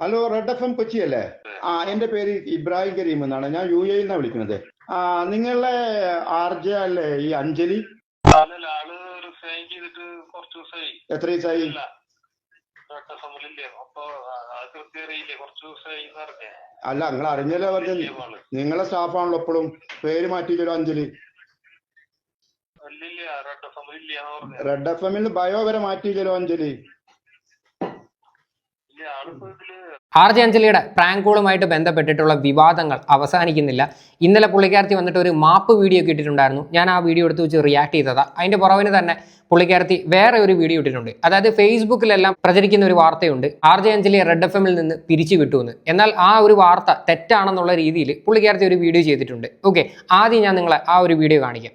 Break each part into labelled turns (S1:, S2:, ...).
S1: Hello Red F M Kochi അല്ലേ ആ എന്റെ പേര് ഇബ്രാഹിം കരീം എന്നാണ്. ഞാൻ യു എയിൽ നിന്നാണ് വിളിക്കുന്നത്. ആ നിങ്ങളെ ആർ ജെ അല്ലേ ഈ അഞ്ജലി? എത്ര ദിവസമായി അല്ല നിങ്ങൾ അറിഞ്ഞല്ലോ പറഞ്ഞു നിങ്ങളെ സ്റ്റാഫാണല്ലോ എപ്പോഴും. പേര് മാറ്റിയില്ലല്ലോ അഞ്ജലി.
S2: റെഡ്
S1: എഫ് എമ്മിൽ ബയോ വരെ മാറ്റിയില്ലല്ലോ അഞ്ജലി.
S3: ആർ ജെ അഞ്ജലിയുടെ പ്രാങ്ക് കോളുമായിട്ട് ബന്ധപ്പെട്ടിട്ടുള്ള വിവാദങ്ങൾ അവസാനിക്കുന്നില്ല. ഇന്നലെ പുള്ളിക്കാരത്തി വന്നിട്ട് ഒരു മാപ്പ് വീഡിയോ കിട്ടിയിട്ടുണ്ടായിരുന്നു ഞാൻ ആ വീഡിയോ എടുത്ത് വെച്ച് റിയാക്ട് ചെയ്തതാ. അതിന്റെ പുറവിന് തന്നെ പുള്ളിക്കാരത്തി വേറെ ഒരു വീഡിയോ ഇട്ടിട്ടുണ്ട്. അതായത് ഫേസ്ബുക്കിലെല്ലാം പ്രചരിക്കുന്ന ഒരു വാർത്തയുണ്ട്. R J Anjali Red F എമ്മിൽ നിന്ന് പിരിച്ചു വിട്ടുവെന്ന്. എന്നാൽ ആ ഒരു വാർത്ത തെറ്റാണെന്നുള്ള രീതിയിൽ പുള്ളിക്കാരത്തി ഒരു വീഡിയോ ചെയ്തിട്ടുണ്ട്. ഓക്കെ ആദ്യം ഞാൻ നിങ്ങളെ ആ ഒരു വീഡിയോ കാണിക്കാം.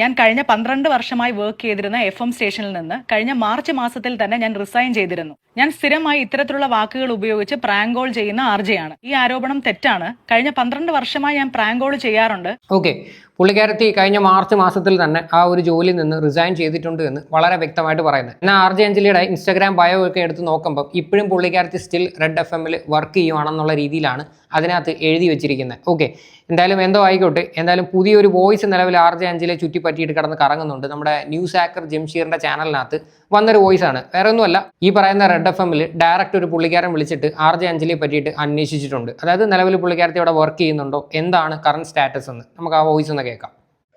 S4: ഞാൻ കഴിഞ്ഞ പന്ത്രണ്ട് വർഷമായി വർക്ക് ചെയ്തിരുന്ന എഫ് എം സ്റ്റേഷനിൽ നിന്ന് കഴിഞ്ഞ മാർച്ച് മാസത്തിൽ തന്നെ ഞാൻ റിസൈൻ ചെയ്തിരുന്നു. ഞാൻ സ്ഥിരമായി ഇത്തരത്തിലുള്ള വാക്കുകൾ ഉപയോഗിച്ച് പ്രാങ്കോൾ ചെയ്യുന്ന ആർജയാണ് ഈ ആരോപണം തെറ്റാണ്. കഴിഞ്ഞ പന്ത്രണ്ട് വർഷമായി ഞാൻ പ്രാങ്കോൾ ചെയ്യാറുണ്ട്.
S3: ഓക്കെ പുള്ളിക്കാരത്തി കഴിഞ്ഞ മാർച്ച് മാസത്തിൽ തന്നെ ആ ഒരു ജോലിയിൽ നിന്ന് റിസൈൻ ചെയ്തിട്ടുണ്ട് എന്ന് വളരെ വ്യക്തമായിട്ട് പറയുന്നത് എന്നാൽ ആർ ജെ അഞ്ജലിയുടെ ഇൻസ്റ്റാഗ്രാം ബയോ ഒക്കെ എടുത്ത് നോക്കുമ്പോൾ ഇപ്പോഴും പുള്ളിക്കാരത്തി സ്റ്റിൽ റെഡ് എഫ് എമ്മിൽ വർക്ക് ചെയ്യുവാണെന്നുള്ള രീതിയിലാണ് അതിനകത്ത് എഴുതി വെച്ചിരിക്കുന്നത്. ഓക്കെ എന്തായാലും എന്തോ ആയിക്കോട്ടെ. എന്തായാലും പുതിയൊരു വോയിസ് നിലവിൽ ആർ ജെ അഞ്ജലിയെ ചുറ്റിപ്പറ്റിയിട്ട് കിടന്ന് കറങ്ങുന്നുണ്ട്. നമ്മുടെ ന്യൂസ് ആക്കർ ജംഷീറിന്റെ ചാനലിനകത്ത് വന്നൊരു വോയിസ് ആണ് വേറെ ഒന്നുമല്ല ഈ പറയുന്ന റെഡ് എഫ് എമ്മിൽ ഡയറക്റ്റ് ഒരു പുള്ളിക്കാരൻ വിളിച്ചിട്ട് ആർ ജെ അഞ്ജലിയെ പറ്റിയിട്ട് അന്വേഷിച്ചിട്ടുണ്ട്. അതായത് നിലവിൽ പുള്ളിക്കാരത്തി അവിടെ വർക്ക് ചെയ്യുന്നുണ്ടോ? എന്താണ് കറണ്ട് സ്റ്റാറ്റസ് എന്ന്? നമുക്ക് ആ വോയിസ് ഒന്ന് കേൾക്കാം.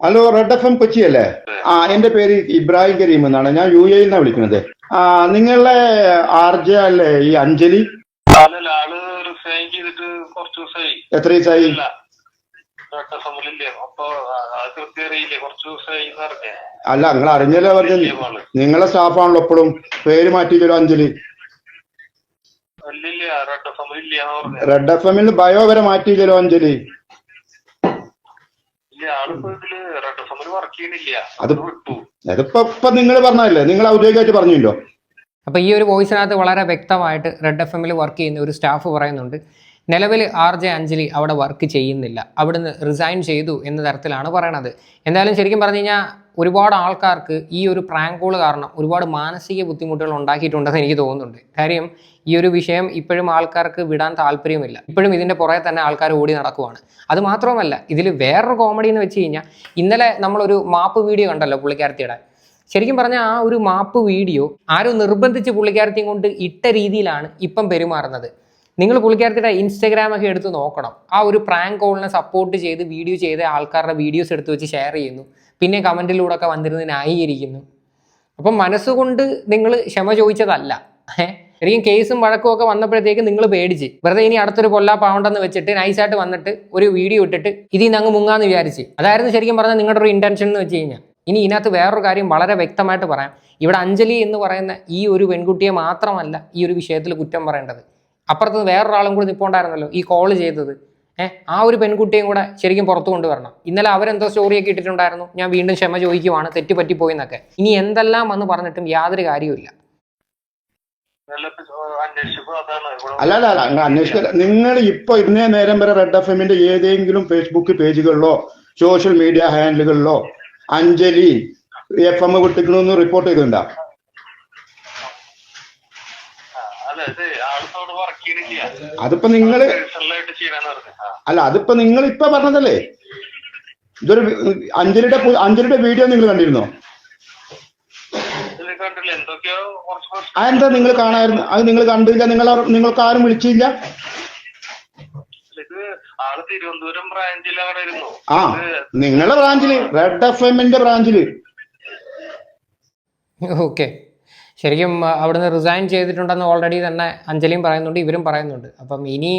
S1: Hello Red F M Kochi അല്ലേ ആ എന്റെ പേര് ഇബ്രാഹിം കരീം എന്നാണ്. ഞാൻ യു എയിൽ നിന്നാണ് വിളിക്കുന്നത്. ആ നിങ്ങളെ ആർ ജെ അല്ലേ ഈ അഞ്ജലി? എത്ര ദിവസമായി
S2: അപ്പൊ അത് കുറച്ച് ദിവസമായി
S1: അല്ല നിങ്ങൾ അറിഞ്ഞല്ലോ പറഞ്ഞു? നിങ്ങളെ സ്റ്റാഫാണല്ലോ എപ്പോഴും പേര് മാറ്റിയില്ലോ അഞ്ജലി?
S2: അല്ലില്ല റെഡ്
S1: എഫ് എമ്മിൽ ബയോ വരെ മാറ്റിയില്ലോ അഞ്ജലി? അതിപ്പോ നിങ്ങൾ പറഞ്ഞല്ലേ നിങ്ങൾ ഔദ്യോഗികമായിട്ട് പറഞ്ഞില്ലോ.
S3: അപ്പൊ ഈ ഒരു വോയിസിനകത്ത് വളരെ വ്യക്തമായിട്ട് റെഡ് എഫ് എമ്മിൽ വർക്ക് ചെയ്യുന്ന ഒരു സ്റ്റാഫ് പറയുന്നുണ്ട്. നിലവിൽ ആർ ജെ അഞ്ജലി അവിടെ വർക്ക് ചെയ്യുന്നില്ല. അവിടുന്ന് റിസൈൻ ചെയ്തു എന്ന തരത്തിലാണ് പറയണത്. എന്തായാലും ശരിക്കും പറഞ്ഞു കഴിഞ്ഞാൽ ഒരുപാട് ആൾക്കാർക്ക് ഈ ഒരു പ്രാങ്ക് കോൾ കാരണം ഒരുപാട് മാനസിക ബുദ്ധിമുട്ടുകൾ ഉണ്ടാക്കിയിട്ടുണ്ടെന്ന് എനിക്ക് തോന്നുന്നുണ്ട്. കാര്യം ഈ ഒരു വിഷയം ഇപ്പോഴും ആൾക്കാർക്ക് വിടാൻ താല്പര്യമില്ല. ഇപ്പോഴും ഇതിന്റെ പുറകെ തന്നെ ആൾക്കാർ ഓടി നടക്കുവാണ്. അത് മാത്രമല്ല ഇതിൽ വേറൊരു കോമഡി എന്ന് വെച്ച് കഴിഞ്ഞാൽ ഇന്നലെ നമ്മളൊരു മാപ്പ് വീഡിയോ കണ്ടല്ലോ പുള്ളിക്കാരത്തിയുടെ. ശരിക്കും പറഞ്ഞാൽ ആ ഒരു മാപ്പ് വീഡിയോ ആരും നിർബന്ധിച്ച് പുള്ളിക്കാരത്തെയും കൊണ്ട് ഇട്ട രീതിയിലാണ് ഇപ്പം പെരുമാറുന്നത്. നിങ്ങൾ പുള്ളിക്കാരത്തിയുടെ ഇൻസ്റ്റാഗ്രാം ഒക്കെ എടുത്ത് നോക്കണം. ആ ഒരു പ്രാങ്ക് കോളിനെ സപ്പോർട്ട് ചെയ്ത് വീഡിയോ ചെയ്ത ആൾക്കാരുടെ വീഡിയോസ് എടുത്ത് വെച്ച് ഷെയർ ചെയ്യുന്നു. പിന്നെ കമന്റിലൂടെ ഒക്കെ വന്നിരുന്ന് ന്യായീകരിക്കുന്നു അപ്പം മനസ്സുകൊണ്ട് നിങ്ങൾ ക്ഷമ ചോദിച്ചതല്ല. ശരിക്കും കേസും വഴക്കും ഒക്കെ വന്നപ്പോഴത്തേക്ക് നിങ്ങൾ പേടിച്ച്. വെറുതെ ഇനി അടുത്തൊരു കൊല്ലാ പാവണ്ടെന്ന് വെച്ചിട്ട് നൈസായിട്ട് വന്നിട്ട് ഒരു വീഡിയോ ഇട്ടിട്ട് ഇതിൽ നിന്ന് അങ്ങ് മുങ്ങാന്ന് വിചാരിച്ച്. അതായിരുന്നു ശരിക്കും പറഞ്ഞാൽ നിങ്ങളുടെ ഒരു ഇന്റൻഷൻ എന്ന് വെച്ച് കഴിഞ്ഞാൽ. ഇനി ഇതിനകത്ത് വേറൊരു കാര്യം വളരെ വ്യക്തമായിട്ട് പറയാം. ഇവിടെ അഞ്ജലി എന്ന് പറയുന്ന ഈ ഒരു പെൺകുട്ടിയെ മാത്രമല്ല ഈ ഒരു വിഷയത്തിൽ കുറ്റം പറയേണ്ടത്. അപ്പുറത്ത് വേറൊരാളും കൂടി നിൽപ്പുണ്ടായിരുന്നല്ലോ ഈ കോൾ ചെയ്തത്. ഏഹ് ആ ഒരു പെൺകുട്ടിയും കൂടെ ശരിക്കും പുറത്തു കൊണ്ടുവരണം. ഇന്നലെ അവരെന്തോ സ്റ്റോറിയൊക്കെ ഇട്ടിട്ടുണ്ടായിരുന്നു. ഞാൻ വീണ്ടും ക്ഷമ ചോദിക്കുവാണ് തെറ്റ് പറ്റിപ്പോയി എന്നൊക്കെ ഇനി എന്തെല്ലാം വന്ന് പറഞ്ഞിട്ടും യാതൊരു
S2: അതാണ്
S1: അല്ല അല്ല അല്ല നിങ്ങൾ അന്വേഷിക്കുക നിങ്ങൾ ഇപ്പൊ ഇന്നേ നേരം വരെ റെഡ് എഫ് എമ്മിന്റെ ഏതെങ്കിലും ഫേസ്ബുക്ക് പേജുകളിലോ സോഷ്യൽ മീഡിയ ഹാൻഡിലുകളിലോ അഞ്ജലി എഫ് എം വിട്ടിക്കണമെന്ന് റിപ്പോർട്ട് ചെയ്തിട്ടുണ്ടോ
S2: ആ, അല്ല ഇത് ആളിപ്പോ അവിടെ വർക്ക് ചെയ്യണില്ല
S1: അതിപ്പോ
S2: നിങ്ങൾ
S1: അല്ല അതിപ്പോ നിങ്ങൾ ഇപ്പൊ പറഞ്ഞതല്ലേ? ഇതൊരു അഞ്ജലിയുടെ അഞ്ജലിയുടെ വീഡിയോ നിങ്ങൾ കണ്ടിരുന്നോ? അതെന്താ നിങ്ങൾ കാണായിരുന്നു? അത് നിങ്ങൾ കണ്ടില്ല. നിങ്ങൾ നിങ്ങൾക്ക് ആരും വിളിച്ചില്ല?
S2: ഇത് ആൾ തിരുവനന്തപുരം ബ്രാഞ്ചിൽ അവിടെ ഇരുന്നു.
S1: ആ നിങ്ങളെ ബ്രാഞ്ചിൽ റെഡ് എഫ് എമ്മിന്റെ ബ്രാഞ്ചിൽ.
S3: ഓക്കെ. ശരിക്കും അവിടുന്ന് റിസൈൻ ചെയ്തിട്ടുണ്ടെന്ന് ഓൾറെഡി തന്നെ അഞ്ജലിയും പറയുന്നുണ്ട് ഇവരും പറയുന്നുണ്ട്. അപ്പം ഇനി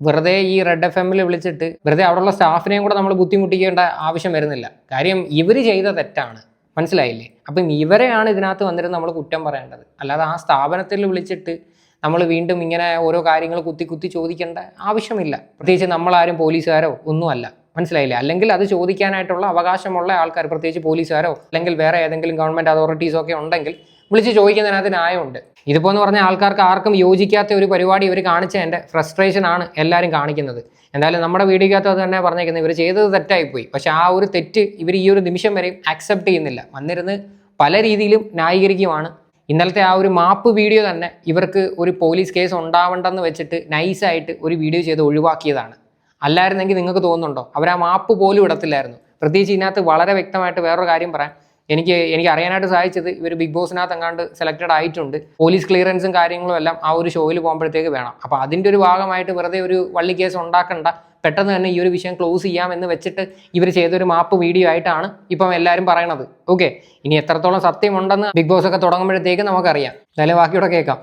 S3: വെറുതെ ഈ റെഡ് എഫ് എമ്മിൽ വിളിച്ചിട്ട് വെറുതെ അവിടെയുള്ള സ്റ്റാഫിനെയും കൂടെ നമ്മൾ ബുദ്ധിമുട്ടിക്കേണ്ട ആവശ്യം വരുന്നില്ല. കാര്യം ഇവർ ചെയ്ത തെറ്റാണ്. മനസ്സിലായില്ലേ? അപ്പം ഇവരെയാണ് ഇതിനകത്ത് വന്നിട്ട് നമ്മൾ കുറ്റം പറയേണ്ടത്. അല്ലാതെ ആ സ്ഥാപനത്തിൽ വിളിച്ചിട്ട് നമ്മൾ വീണ്ടും ഇങ്ങനെ ഓരോ കാര്യങ്ങൾ കുത്തി കുത്തി ചോദിക്കേണ്ട ആവശ്യമില്ല. പ്രത്യേകിച്ച് നമ്മളാരും പോലീസുകാരോ ഒന്നുമല്ല. മനസ്സിലായില്ലേ? അല്ലെങ്കിൽ അത് ചോദിക്കാനായിട്ടുള്ള അവകാശമുള്ള ആൾക്കാർ പ്രത്യേകിച്ച് പോലീസുകാരോ അല്ലെങ്കിൽ വേറെ ഏതെങ്കിലും ഗവൺമെന്റ് അതോറിറ്റീസോ ഒക്കെ ഉണ്ടെങ്കിൽ വിളിച്ച് ചോദിക്കുന്നതിനകത്ത് ന്യായമുണ്ട്. ഇതിപ്പോൾ എന്ന് പറഞ്ഞാൽ ആൾക്കാർക്ക് ആർക്കും യോജിക്കാത്ത ഒരു പരിപാടി ഇവർ കാണിച്ച കാണിച്ചതിന്റെ ഫ്രസ്ട്രേഷൻ ആണ് എല്ലാവരും കാണിക്കുന്നത്. എന്തായാലും നമ്മുടെ വീഡിയോക്കകത്ത് അത് തന്നെ പറഞ്ഞേക്കുന്നത് ഇവർ ചെയ്തത് തെറ്റായിപ്പോയി. പക്ഷേ ആ ഒരു തെറ്റ് ഇവർ ഈ ഒരു നിമിഷം വരെയും അക്സെപ്റ്റ് ചെയ്യുന്നില്ല. വന്നിരുന്ന് പല രീതിയിലും ന്യായീകരിക്കുവാണ്. ഇന്നലത്തെ ആ ഒരു മാപ്പ് വീഡിയോ തന്നെ ഇവർക്ക് ഒരു പോലീസ് കേസ് ഉണ്ടാവണ്ടെന്ന് വെച്ചിട്ട് നൈസായിട്ട് ഒരു വീഡിയോ ചെയ്ത് ഒഴിവാക്കിയതാണ്. അല്ലായിരുന്നെങ്കിൽ നിങ്ങൾക്ക് തോന്നുന്നുണ്ടോ? അവർ ആ മാപ്പ് പോലും ഇടത്തില്ലായിരുന്നു. പ്രത്യേകിച്ച് ഇതിനകത്ത് വളരെ വ്യക്തമായിട്ട് വേറൊരു കാര്യം പറയാം. എനിക്ക് എനിക്ക് അറിയാനായിട്ട് സാധിച്ചത് ഇവർ ബിഗ് ബോസിനകത്ത് എങ്ങാണ്ട് സെലക്റ്റഡ് ആയിട്ടുണ്ട്. പോലീസ് ക്ലിയറൻസും കാര്യങ്ങളും എല്ലാം ആ ഒരു ഷോയിൽ പോകുമ്പോഴത്തേക്ക് വേണം. അപ്പോൾ അതിന്റെ ഒരു ഭാഗമായിട്ട് വെറുതെ ഒരു വള്ളി കേസ് ഉണ്ടാക്കണ്ട. പെട്ടെന്ന് തന്നെ ഈ ഒരു വിഷയം ക്ലോസ് ചെയ്യാം എന്ന് വെച്ചിട്ട് ഇവർ ചെയ്തൊരു മാപ്പ് വീഡിയോ ആയിട്ടാണ് ഇപ്പം എല്ലാവരും പറയണത്. ഓക്കെ ഇനി എത്രത്തോളം സത്യമുണ്ടെന്ന് ബിഗ് ബോസ് ഒക്കെ തുടങ്ങുമ്പോഴത്തേക്ക് നമുക്കറിയാം. എന്തായാലും ബാക്കിയോടെ കേൾക്കാം.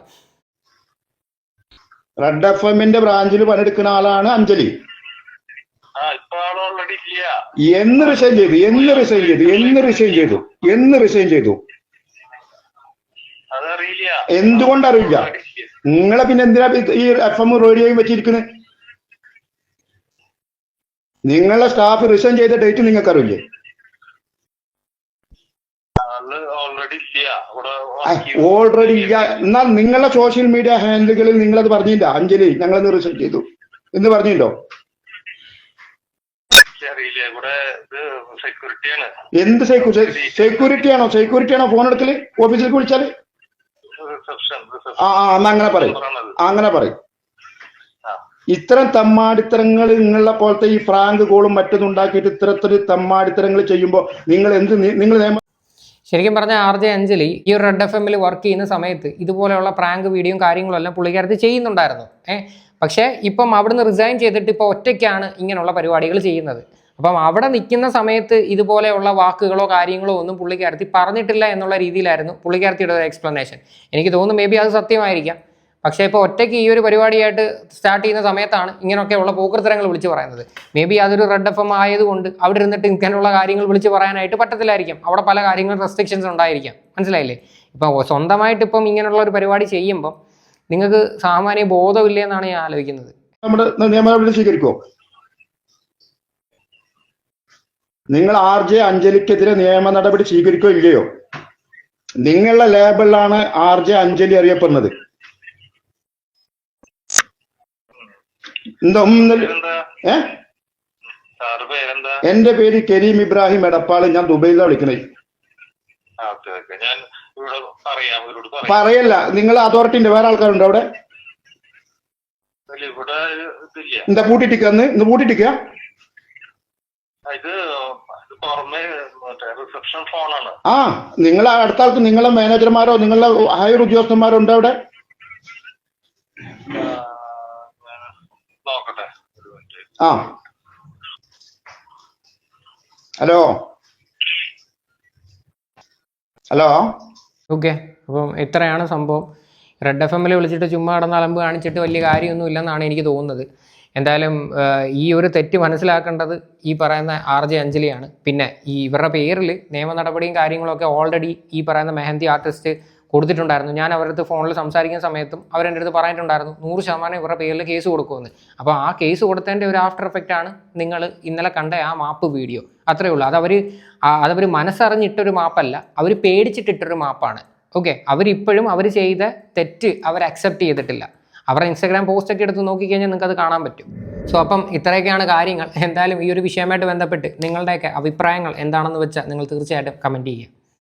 S1: റെഡ് എഫ് എമ്മിന്റെ ബ്രാഞ്ചിൽ പണിയെടുക്കുന്ന ആളാണ് അഞ്ജലി. എന്ന് റിസൈൻ ചെയ്തു എന്ന് റിസൈൻ ചെയ്തു എന്ന് റിസൈൻ ചെയ്തു എന്ന് റിസൈൻ ചെയ്തു.
S2: അതറിയില്ല.
S1: എന്തുകൊണ്ട് അറിയില്ല നിങ്ങളെ പിന്നെ എന്തിനാ ഈ എഫ് എം റേഡിയോയും വെച്ചിരിക്കുന്നത് നിങ്ങളെ സ്റ്റാഫ് റിസൈൻ ചെയ്ത ഡേറ്റ് നിങ്ങൾക്ക് അറിയില്ലേ.
S2: ഓൾറെഡി ഇല്ല.
S1: എന്നാൽ നിങ്ങളുടെ സോഷ്യൽ മീഡിയ ഹാൻഡിലുകളിൽ നിങ്ങളത് പറഞ്ഞില്ല. അഞ്ജലി ഞങ്ങളത് റിസൈൻ ചെയ്തു. എന്ന് പറഞ്ഞില്ലോ
S2: അറിയില്ല. ഇവിടെ ഇത് സെക്യൂരിറ്റിയാണ്
S1: എന്ത് സെക്യൂരിറ്റി ആണോ? സെക്യൂരിറ്റി ആണോ ഫോൺ എടുക്കൽ? ഓഫീസിലേക്ക്
S2: വിളിച്ചാൽ?
S1: ആ ആ എന്നാ അങ്ങനെ പറയും. അങ്ങനെ പറയും. ഇത്തരം തമ്മാടിത്തരങ്ങൾ നിങ്ങളെ പോലത്തെ ഈ ഫ്രാങ്ക് കോളും മറ്റൊന്നും ഉണ്ടാക്കിയിട്ട് ഇത്തരത്തിൽ തമ്മാടിത്തരങ്ങൾ ചെയ്യുമ്പോൾ നിങ്ങൾ എന്ത് നിങ്ങൾ നിയമം
S3: ശരിക്കും പറഞ്ഞ ആർ ജെ അഞ്ജലി ഈ ഒരു റെഡ് എഫ് എമ്മിൽ വർക്ക് ചെയ്യുന്ന സമയത്ത് ഇതുപോലെയുള്ള പ്രാങ്ക് വീഡിയോയും കാര്യങ്ങളും എല്ലാം പുള്ളിക്കാരത്ത് ചെയ്യുന്നുണ്ടായിരുന്നു. ഏഹ് പക്ഷേ ഇപ്പം അവിടുന്ന് റിസൈൻ ചെയ്തിട്ട് ഇപ്പോൾ ഒറ്റയ്ക്കാണ് ഇങ്ങനെയുള്ള പരിപാടികൾ ചെയ്യുന്നത്. അപ്പം അവിടെ നിൽക്കുന്ന സമയത്ത് ഇതുപോലെയുള്ള വാക്കുകളോ കാര്യങ്ങളോ ഒന്നും പുള്ളിക്കാരത്തി പറഞ്ഞിട്ടില്ല എന്നുള്ള രീതിയിലായിരുന്നു പുള്ളിക്കാരത്തിയുടെ ഒരു എക്സ്പ്ലനേഷൻ എനിക്ക് തോന്നുന്നു മേ ബി അത് സത്യമായിരിക്കാം. പക്ഷേ ഇപ്പോൾ ഒറ്റയ്ക്ക് ഈ ഒരു പരിപാടിയായിട്ട് സ്റ്റാർട്ട് ചെയ്യുന്ന സമയത്താണ് ഇങ്ങനെയൊക്കെയുള്ള പോക്കൃത്തരങ്ങൾ വിളിച്ചു പറയുന്നത്. മേ ബി അതൊരു റെഡ് എഫ് എം ആയതുകൊണ്ട് അവിടെ ഇരുന്നിട്ട് ഇങ്ങനെയുള്ള കാര്യങ്ങൾ വിളിച്ച് പറയാനായിട്ട് പറ്റത്തില്ലായിരിക്കും. അവിടെ പല കാര്യങ്ങളും റെസ്ട്രിക്ഷൻസ് ഉണ്ടായിരിക്കാം. മനസ്സിലായില്ലേ? ഇപ്പോൾ സ്വന്തമായിട്ട് ഇപ്പം ഇങ്ങനെയുള്ള ഒരു പരിപാടി ചെയ്യുമ്പം നിങ്ങൾക്ക് സാമാന്യ ബോധമില്ലേ എന്നാണ് ഞാൻ ആലോചിക്കുന്നത്.
S1: നമ്മുടെ നിയമ നടപടി സ്വീകരിക്കുമോ നിങ്ങൾ ആർ ജെ അഞ്ജലിക്കെതിരെ നിയമ നടപടി സ്വീകരിക്കോ ഇല്ലയോ? നിങ്ങളുടെ ലേബിളിലാണ് ആർ ജെ അഞ്ജലി അറിയപ്പെടുന്നത്. എന്താ ഏ? എന്റെ പേര് കരീം ഇബ്രാഹിം എടപ്പാൾ ഞാൻ ദുബൈയിലാണ് വിളിക്കുന്നത് പറയല്ല നിങ്ങൾ അതോറിറ്റിന്റെ വേറെ ആൾക്കാരുണ്ടോ അവിടെ? എന്താ പൂട്ടിട്ടിക്ക അന്ന്? ഇന്ന് പൂട്ടിട്ടിക്ക
S2: ആ,
S1: നിങ്ങളെ അടുത്ത ആൾക്ക് നിങ്ങളെ മാനേജർമാരോ നിങ്ങളുടെ ഹയർ ഉദ്യോഗസ്ഥന്മാരോ ഉണ്ടോ അവിടെ?
S2: ആ,
S1: ഹലോ? ഹലോ?
S3: ഓക്കെ. അപ്പം ഇത്രയാണ് സംഭവം. റെഡ് എഫ് എമ്മിൽ വിളിച്ചിട്ട് ചുമ്മാ കിടന്ന് അലമ്പ് കാണിച്ചിട്ട് വലിയ കാര്യമൊന്നും ഇല്ലെന്നാണ് എനിക്ക് തോന്നുന്നത്. എന്തായാലും ഈ ഒരു തെറ്റ് മനസ്സിലാക്കേണ്ടത് ഈ പറയുന്ന ആർ ജെ അഞ്ജലിയാണ്. പിന്നെ ഈ ഇവരുടെ പേരിൽ നിയമ നടപടിയും കാര്യങ്ങളൊക്കെ ഓൾറെഡി ഈ പറയുന്ന മെഹന്തി ആർട്ടിസ്റ്റ് കൊടുത്തിട്ടുണ്ടായിരുന്നു. ഞാൻ അവരുടെ അടുത്ത് ഫോണിൽ സംസാരിക്കുന്ന സമയത്തും അവരെന്റെ അടുത്ത് പറഞ്ഞിട്ടുണ്ടായിരുന്നു നൂറ് ശതമാനം ഇവരുടെ പേരിൽ കേസ് കൊടുക്കുമെന്ന്. അപ്പോൾ ആ കേസ് കൊടുത്തതിന്റെ ഒരു ആഫ്റ്റർ എഫക്റ്റാണ് നിങ്ങൾ ഇന്നലെ കണ്ട ആ മാപ്പ് വീഡിയോ അത്രേ ഉള്ളൂ. അതവർ അതവർ മനസ്സറിഞ്ഞിട്ടൊരു മാപ്പല്ല അവർ പേടിച്ചിട്ടിട്ടൊരു മാപ്പാണ്. ഓക്കെ അവരിപ്പോഴും അവർ ചെയ്ത തെറ്റ് അവർ അക്സെപ്റ്റ് ചെയ്തിട്ടില്ല. അവരുടെ ഇൻസ്റ്റാഗ്രാം പോസ്റ്റ് ഒക്കെ എടുത്ത് നോക്കിക്കഴിഞ്ഞാൽ നിങ്ങൾക്ക് അത് കാണാൻ പറ്റും. സോ അപ്പം ഇത്രയൊക്കെയാണ് കാര്യങ്ങൾ. എന്തായാലും ഈ ഒരു വിഷയമായിട്ട് ബന്ധപ്പെട്ട് നിങ്ങളുടെയൊക്കെ അഭിപ്രായങ്ങൾ എന്താണെന്ന് വെച്ചാൽ നിങ്ങൾ തീർച്ചയായിട്ടും കമന്റ് ചെയ്യുക.